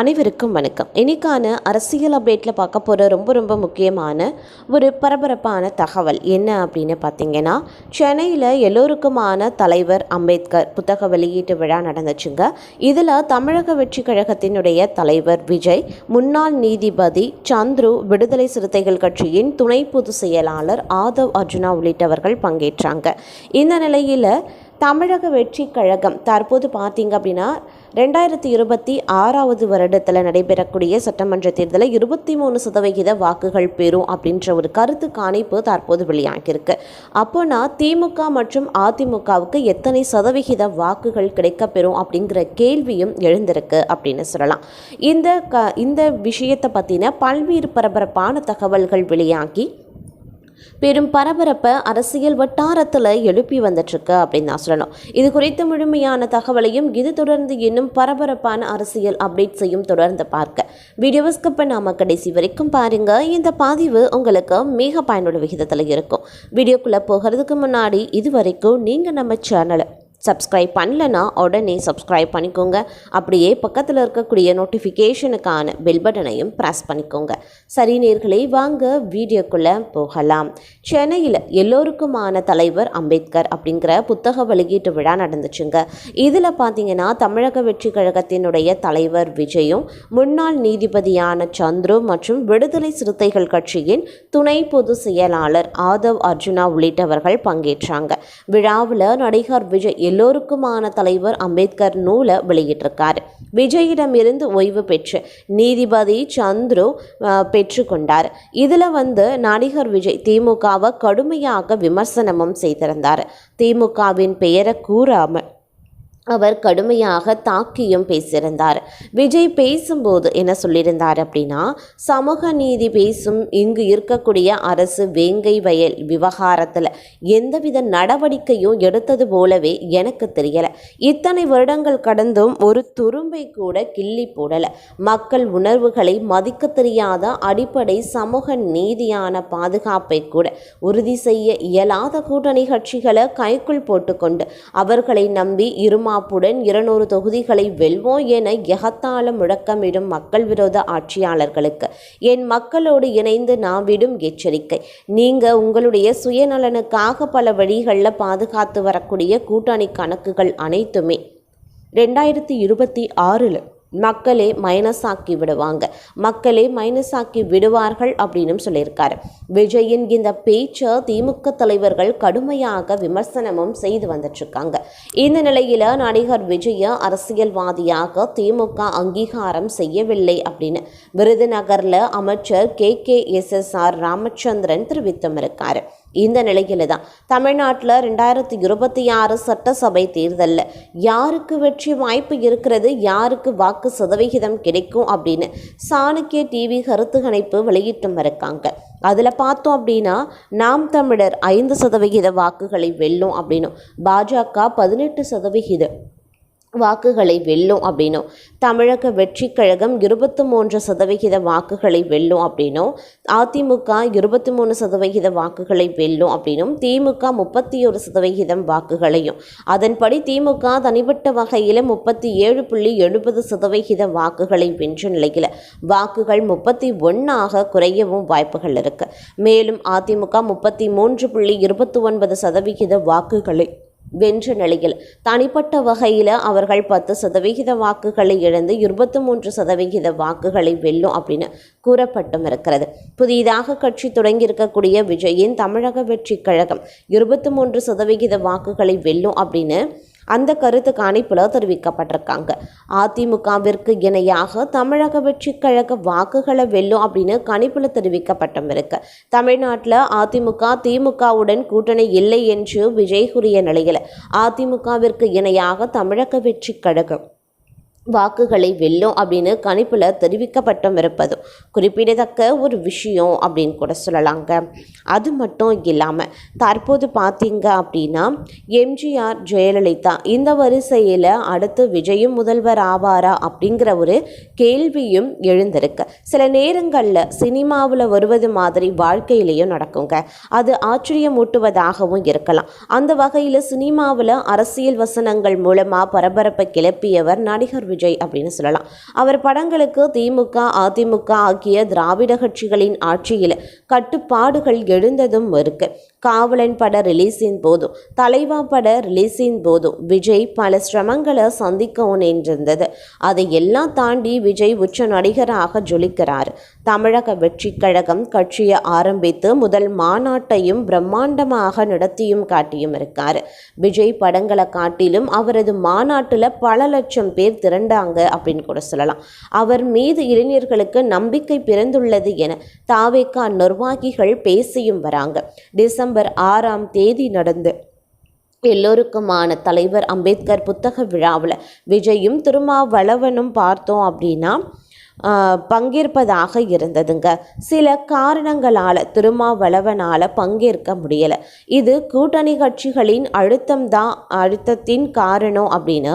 அனைவருக்கும் வணக்கம். இன்னைக்கான அரசியல் அப்டேட்டில் பார்க்க போகிற ரொம்ப ரொம்ப முக்கியமான ஒரு பரபரப்பான தகவல் என்ன அப்படின்னு பார்த்தீங்கன்னா சென்னையில் எல்லோருக்குமான தலைவர் அம்பேத்கர் புத்தக வெளியீட்டு விழா நடந்துச்சுங்க. இதில் தமிழக வெற்றி கழகத்தினுடைய தலைவர் விஜய் முன்னாள் நீதிபதி சந்துரு விடுதலை சிறுத்தைகள் கட்சியின் துணை பொதுச் செயலாளர் ஆதவ் அர்ஜுனா உள்ளிட்டவர்கள் பங்கேற்றாங்க. இந்த நிலையில் தமிழக வெற்றி கழகம் தற்போது பார்த்தீங்க அப்படின்னா ரெண்டாயிரத்தி இருபத்தி ஆறாவது வருடத்தில் நடைபெறக்கூடிய சட்டமன்ற தேர்தலில் இருபத்தி மூணு சதவிகித வாக்குகள் பெறும் அப்படின்ற ஒரு கருத்து காணிப்பு தற்போது வெளியாகியிருக்கு. அப்போனா திமுக மற்றும் அதிமுகவுக்கு எத்தனை சதவிகித வாக்குகள் கிடைக்கப்பெறும் அப்படிங்கிற கேள்வியும் எழுந்திருக்கு அப்படின்னு சொல்லலாம். இந்த க இந்த விஷயத்தை பற்றின பல்வேறு பரபரப்பான தகவல்கள் வெளியாகி பெரும் பரபரப்பை அரசியல் வட்டாரத்தில் எழுப்பி வந்துட்டுருக்கு அப்படின்னு தான் சொல்லணும். இது குறித்த முழுமையான தகவலையும் இது தொடர்ந்து இன்னும் பரபரப்பான அரசியல் அப்டேட்ஸையும் தொடர்ந்து பார்க்க. வீடியோவை ஸ்கிப் பண்ணாமல் கடைசி வரைக்கும் பாருங்கள் இந்த பதிவு உங்களுக்கு மிக பயனுள்ள விகிதத்தில் இருக்கும். வீடியோக்குள்ளே போகிறதுக்கு முன்னாடி இது வரைக்கும் நீங்கள் நம்ம சேனலை சப்ஸ்கிரைப் பண்ணலனா உடனே சப்ஸ்கிரைப் பண்ணிக்கோங்க. அப்படியே பக்கத்தில் இருக்கக்கூடிய நோட்டிஃபிகேஷனுக்கான பெல் பட்டனையும் ப்ரெஸ் பண்ணிக்கோங்க. சரி நேர்களை வாங்க வீடியோக்குள்ளே போகலாம். சென்னையில் எல்லோருக்குமான தலைவர் அம்பேத்கர் அப்படிங்கிற புத்தக வெளியீட்டு விழா நடந்துச்சுங்க. இதில் பார்த்தீங்கன்னா தமிழக வெற்றி கழகத்தினுடைய தலைவர் விஜயும் முன்னாள் நீதிபதியான சந்துரு மற்றும் விடுதலை சிறுத்தைகள் கட்சியின் துணை பொதுச் செயலாளர் ஆதவ் அர்ஜுனா உள்ளிட்டவர்கள் பங்கேற்றாங்க. விழாவில் நடிகர் விஜய் எல்லோருக்குமான தலைவர் அம்பேத்கர் நூலை வெளியிட்டிருக்கார். விஜயிடமிருந்து ஓய்வு பெற்று நீதிபதி சந்துரு பெற்றுக்கொண்டார். இதில் வந்து நடிகர் விஜய் திமுகவை கடுமையாக விமர்சனமும் செய்திருந்தார். திமுகவின் பெயரை கூறாமல் அவர் கடுமையாக தாக்கியும் பேசியிருந்தார். விஜய் பேசும்போது என்ன சொல்லியிருந்தார் அப்படின்னா சமூக நீதி பேசும் இங்கு இருக்கக்கூடிய அரசு வேங்கை வயல் விவகாரத்தில் எந்தவித நடவடிக்கையும் எடுத்தது போலவே எனக்கு தெரியலை. இத்தனை வருடங்கள் கடந்தும் ஒரு துரும்பை கூட கிள்ளி போடலை. மக்கள் உணர்வுகளை மதிக்க தெரியாத அடிப்படை சமூக நீதியான பாதுகாப்பை கூட உறுதி செய்ய இயலாத கூட்டணி கட்சிகளை கைக்குள் போட்டுக்கொண்டு அவர்களை நம்பி இருமாப்புடன் இருநூறு தொகுதிகளை வெல்வோம் என எகத்தாள முழக்கமிடும் மக்கள் விரோத ஆட்சியாளர்களுக்கு. என் மக்களோடு இணைந்து நான் விடும் எச்சரிக்கை. நீங்க உங்களுடைய சுயநலனுக்காக பல வழிகளில் பாதுகாத்து வரக்கூடிய கூட்டணி கணக்குகள் அனைத்துமே. ரெண்டாயிரத்தி இருபத்தி ஆறில் மக்களே மைனஸ் ஆக்கி விடுவாங்க. மக்களே மைனஸ் ஆக்கி விடுவார்கள் அப்படின்னு சொல்லியிருக்காரு. விஜயின் இந்த பேச்சை திமுக தலைவர்கள் கடுமையாக விமர்சனமும் செய்து வந்துட்டுருக்காங்க. இந்த நிலையில் நடிகர் விஜய அரசியல்வாதியாக திமுக அங்கீகாரம் செய்யவில்லை அப்படின்னு விருதுநகரில் அமைச்சர் K K S S R Ramachandran தெரிவித்தும் இருக்காரு. இந்த நிலையில தான். தமிழ்நாட்டில் ரெண்டாயிரத்தி இருபத்தி ஆறு சட்டசபை தேர்தலில் யாருக்கு வெற்றி வாய்ப்பு இருக்கிறது யாருக்கு வாக்கு சதவிகிதம் கிடைக்கும் அப்படின்னு சாணக்கிய டிவி கருத்து கணிப்பு வெளியிட்டும் இருக்காங்க. அதில் பார்த்தோம் அப்படின்னா நாம் தமிழர் ஐந்து சதவிகித வாக்குகளை வெல்லும் அப்படின்னும் பாஜக பதினெட்டு சதவிகித வாக்குகளை வெல்லும் அப்படின்னும் தமிழக வெற்றி கழகம் இருபத்தி மூன்று சதவிகித வாக்குகளை வெல்லும் அப்படின்னும் அதிமுக இருபத்தி மூணு சதவிகித வாக்குகளை வெல்லும் அப்படின்னும் திமுக முப்பத்தி ஒரு சதவிகிதம் வாக்குகளையும் அதன்படி திமுக தனிப்பட்ட வகையில் முப்பத்தி ஏழு புள்ளி எழுபது சதவிகித வாக்குகளை வென்ற நிலையில் வாக்குகள் முப்பத்தி ஒன்றாக குறையவும் வாய்ப்புகள் இருக்குது மேலும் அதிமுக முப்பத்தி மூன்று புள்ளி இருபத்தி ஒன்பது சதவிகித வாக்குகளை வென்ற நிலையில். தனிப்பட்ட வகையில் அவர்கள் பத்து சதவிகித வாக்குகளை இழந்து இருபத்தி மூன்று சதவிகித வாக்குகளை வெல்லும் அப்படின்னு கூறப்பட்டும் இருக்கிறது. புதிதாக கட்சி தொடங்கியிருக்கக்கூடிய விஜயின் தமிழக வெற்றி கழகம் இருபத்தி மூன்று சதவிகித வாக்குகளை வெல்லும் அப்படின்னு அந்த கருத்து காணிப்பில் தெரிவிக்கப்பட்டிருக்காங்க. அதிமுகவிற்கு இணையாக தமிழக வெற்றி கழக வாக்குகளை வெல்லும் அப்படின்னு கணிப்பில் தெரிவிக்கப்பட்டும் இருக்கு. தமிழ்நாட்டில் அதிமுக திமுகவுடன் கூட்டணி இல்லை என்று விஜய் கூறிய நிலையில் அதிமுகவிற்கு இணையாக தமிழக வெற்றி கழகம் வாக்குகளை வெல்லும் அப்படின்னு கணிப்பில் தெரிவிக்கப்பட்டும் இருப்பதும் குறிப்பிடத்தக்க ஒரு விஷயம் அப்படின்னு கூட சொல்லலாங்க. அது மட்டும் இல்லாமல் தற்போது பார்த்தீங்க அப்படின்னா எம்ஜிஆர் ஜெயலலிதா இந்த வரிசையில் அடுத்து விஜயும் முதல்வர் ஆவாரா அப்படிங்கிற ஒரு கேள்வியும் எழுந்திருக்கு. சில நேரங்களில் சினிமாவில் வருவது மாதிரி வாழ்க்கையிலையும் நடக்குங்க. அது ஆச்சரியமூட்டுவதாகவும் இருக்கலாம். அந்த வகையில் சினிமாவில் அரசியல் வசனங்கள் மூலமாக பரபரப்பை கிளப்பியவர் நடிகர் விஜய் அப்படின்னு சொல்லலாம். அவர் படங்களுக்கு திமுக அதிமுக ஆகிய திராவிட கட்சிகளின் ஆட்சியில் கட்டுப்பாடுகள் எழுந்ததும் இருக்கு. காவலன் பட ரிலீஸின் போதும். தலைவா பட ரிலீஸின் போதும். விஜய் பல சிரமங்களை சந்திக்கவும் நேர்ந்திருந்தது அதை எல்லாம் தாண்டி விஜய் உச்ச நடிகராக ஜொலிக்கிறார். தமிழக வெற்றி கழகம் கட்சியை ஆரம்பித்து முதல் மாநாட்டையும் பிரம்மாண்டமாக நடத்தியும் காட்டியும் இருக்கார். விஜய் படங்களை காட்டிலும் அவரது மாநாட்டில் பல லட்சம் பேர் திரண்டாங்க அப்படின்னு கூட சொல்லலாம். அவர் மீது இளைஞர்களுக்கு நம்பிக்கை பிறந்துள்ளது என தாவேக்கா நிர்வாகிகள் பேசியும் வராங்க. டிசம்பர் ஆறாம் தேதி நடந்து. எல்லோருக்குமான தலைவர் அம்பேத்கர் புத்தக விழாவில் விஜயும் திருமாவளவனும் பார்த்தோம் அப்படின்னா பங்கேற்பதாக இருந்ததுங்க. சில காரணங்களால் திருமாவளவனால் பங்கேற்க முடியலை. இது கூட்டணி கட்சிகளின் அழுத்தம் தான் அழுத்தத்தின் காரணம் அப்படின்னு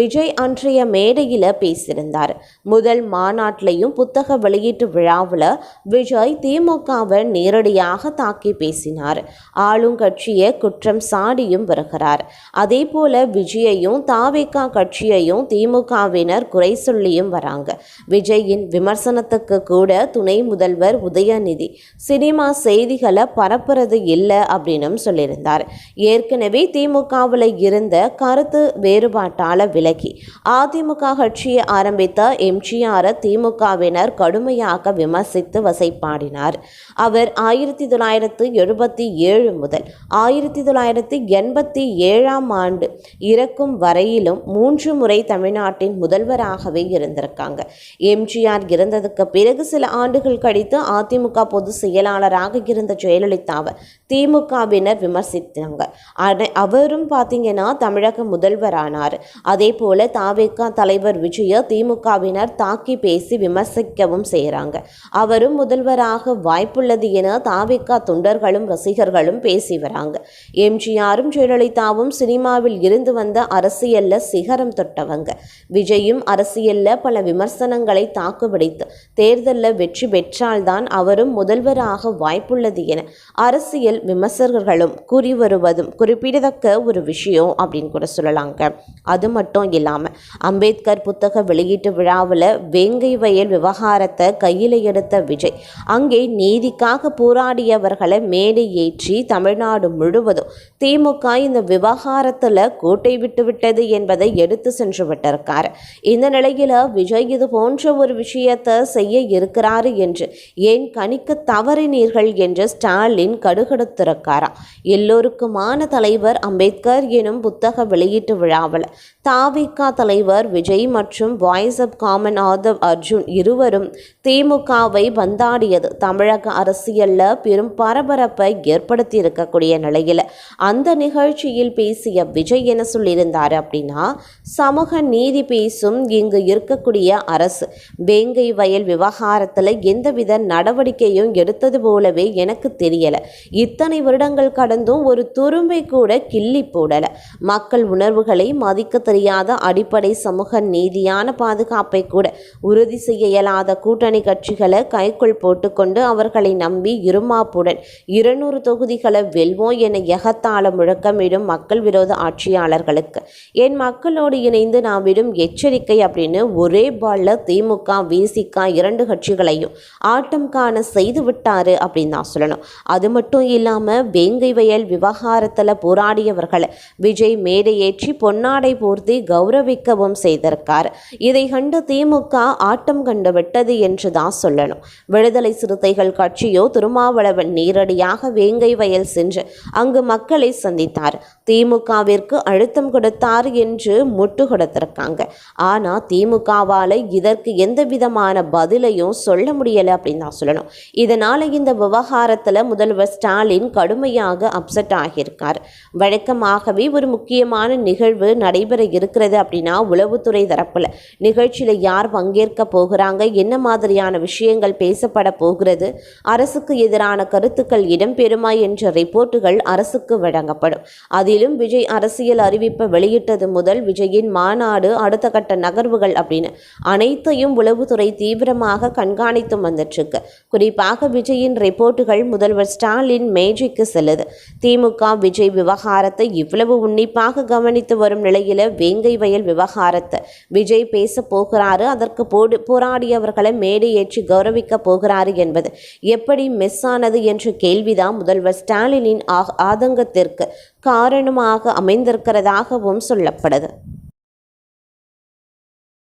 விஜய் அன்றைய மேடையில் பேசியிருந்தார். முதல் மாநாட்டிலையும் புத்தக வெளியீட்டு விழாவில் விஜய் திமுகவை நேரடியாக தாக்கி பேசினார். ஆளுங்கட்சியை குற்றம் சாடியும் வருகிறார். அதே போல விஜயையும் தாவேக்கா கட்சியையும் திமுகவினர் குறை சொல்லியும் வராங்க. விஜய் விஜயின் விமர்சனத்துக்கு கூட துணை முதல்வர் உதயநிதி. சினிமா செய்திகளை பரப்புறது இல்லை அப்படின்னு சொல்லியிருந்தார். ஏற்கனவே திமுகவில் இருந்த கருத்து வேறுபாட்டால் விலகி. அதிமுக கட்சியை ஆரம்பித்த எம்ஜிஆரை திமுகவினர் கடுமையாக விமர்சித்து வசைப்பாடினார். அவர் ஆயிரத்தி தொள்ளாயிரத்து எழுபத்தி ஏழு முதல் ஆயிரத்தி தொள்ளாயிரத்தி எண்பத்தி ஏழாம் ஆண்டு இறக்கும் வரையிலும் மூன்று முறை தமிழ்நாட்டின் முதல்வராகவே இருந்திருக்காங்க. எம் எம்ஜிஆர் இறந்ததுக்கு பிறகு சில ஆண்டுகள் கழித்து அதிமுக பொதுச் செயலாளராக இருந்த ஜெயலலிதாவை திமுகவினர் விமர்சித்தாங்க. அவரும் பார்த்தீங்கன்னா தமிழக முதல்வரானார். அதே போல தாவேக தலைவர் விஜய திமுகவினர் தாக்கி பேசி விமர்சிக்கவும் செய்கிறாங்க அவரும் முதல்வராக வாய்ப்புள்ளது என தாவேகா தொண்டர்களும் ரசிகர்களும் பேசி வராங்க. எம்ஜிஆரும் ஜெயலலிதாவும் சினிமாவில் இருந்து வந்த அரசியல்ல சிகரம் தொட்டவங்க. விஜயும் அரசியல்ல பல விமர்சனங்களை தாக்குப்பிடித்து தேர்தலில் வெற்றி பெற்றால்தான் அவரும் முதல்வராக வாய்ப்புள்ளது என அரசியல் விமர்சகர்களும் கூறி வருவதும் குறிப்பிடத்தக்க ஒரு விஷயம் அப்படின்னு கூட சொல்லலாங்க. அது மட்டும் இல்லாமல் அம்பேத்கர் புத்தக வெளியீட்டு விழாவில் வேங்கை வயல் விவகாரத்தை கையில் எடுத்த விஜய் அங்கே நீதிக்காக போராடியவர்களை மேடை ஏற்றி தமிழ்நாடு முழுவதும் திமுக இந்த விவகாரத்தில் கோட்டை விட்டுவிட்டது என்பதை எடுத்து சென்று விட்டிருக்காரு. இந்த நிலையில் விஜய் இது போன்ற ஒரு விஷயத்தை செய்ய இருக்கிறாரு என்று. ஏன் கணிக்க தவறினீர்கள் என்று ஸ்டாலின் கடுகடுத்திருக்காராம் எல்லோருக்குமான தலைவர் அம்பேத்கர் எனும் புத்தக வெளியீட்டு விழாவில் தாவிகா தலைவர் விஜய் மற்றும் voice of common Aadhav Arjun இருவரும் திமுகவை வந்தாடியது தமிழக அரசியல்ல பெரும் பரபரப்பை ஏற்படுத்தி இருக்கக்கூடிய நிலையில் அந்த நிகழ்ச்சியில் பேசிய விஜய் என்ன சொல்லியிருந்தார் அப்படின்னா சமூக நீதி பேசும் இங்கு இருக்கக்கூடிய அரசு வேங்கை வயல் விவகாரத்தில் எந்தவித நடவடிக்கையும் எடுத்தது போலவே எனக்கு தெரியலை. இத்தனை வருடங்கள் கடந்தும் ஒரு துரும்பை கூட கிள்ளி போடலை. மக்கள் உணர்வுகளை மதிக்க தெரியாத அடிப்படை சமூக நீதியான பாதுகாப்பை கூட உறுதி செய்ய இயலாத கூட்டணி கட்சிகளை கைக்குள் போட்டுக்கொண்டு அவர்களை நம்பி இருமாப்புடன் இருநூறு தொகுதிகளை வெல்வோம் என எகத்தாள முழக்கமிடும் மக்கள் விரோத ஆட்சியாளர்களுக்கு. என் மக்களோடு இணைந்து நான் விடும் எச்சரிக்கை அப்படின்னு ஒரே பால்ல திமுக விசிக இரண்டு கட்சிகளையும் ஆட்டம் காண செய்து விட்டாரு அப்படின்னு தான் சொல்லணும். அது மட்டும் இல்லாமல் வேங்கை வயல் விவகாரத்தில் போராடியவர்களை விஜய் மேடையேற்றி பொன்னாடை போர்த்தி கௌரவிக்கவும் செய்திருக்கார். இதை கண்டு திமுக ஆட்டம் கண்டு விட்டது என்று தான் சொல்லணும். விடுதலை சிறுத்தைகள் கட்சியோ திருமாவளவன் நேரடியாக வேங்கை வயல் சென்று அங்கு மக்களை சந்தித்தார். திமுகவிற்கு அழுத்தம் கொடுத்தார் என்று முட்டு கொடுத்திருக்காங்க. ஆனால் திமுகவால் இதற்கு எந்த எந்த விதமான பதிலையும் சொல்ல முடியலை அப்படின்னு தான் சொல்லணும். இதனால் இந்த விவகாரத்தில் முதல்வர் ஸ்டாலின் கடுமையாக அப்செட் ஆகியிருக்கார். வழக்கமாகவே ஒரு முக்கியமான நிகழ்வு நடைபெற இருக்கிறது அப்படின்னா உளவுத்துறை தரப்பில். நிகழ்ச்சியில் யார் பங்கேற்க போகிறாங்க? என்ன மாதிரியான விஷயங்கள் பேசப்பட போகிறது? அரசுக்கு எதிரான கருத்துக்கள் இடம்பெறுமா என்ற ரிப்போர்ட்டுகள் அரசுக்கு வழங்கப்படும். அதிலும் விஜய் அரசியல் அறிவிப்பை வெளியிட்டது முதல் விஜயின் மாநாடு அடுத்த கட்ட நகர்வுகள் அப்படின்னு. அனைத்தையும் உளவு உளவுத்துறை தீவிரமாக கண்காணித்து வந்துட்டுருக்கு. குறிப்பாக விஜயின் ரிப்போர்ட்டுகள் முதல்வர் ஸ்டாலின் மேஜைக்கு செல்லுது. திமுக விஜய் விவகாரத்தை இவ்வளவு உன்னிப்பாக கவனித்து வரும் நிலையில வேங்கை வயல் விவகாரத்தை விஜய் பேச போகிறாரு. அதற்கு போடு போராடியவர்களை மேடை ஏற்றி கௌரவிக்க போகிறாரு என்பது எப்படி மிஸ் ஆனது என்ற கேள்விதான் முதல்வர் ஸ்டாலினின் ஆ- ஆதங்கத்திற்கு காரணமாக அமைந்திருக்கிறதாகவும் சொல்லப்படுது.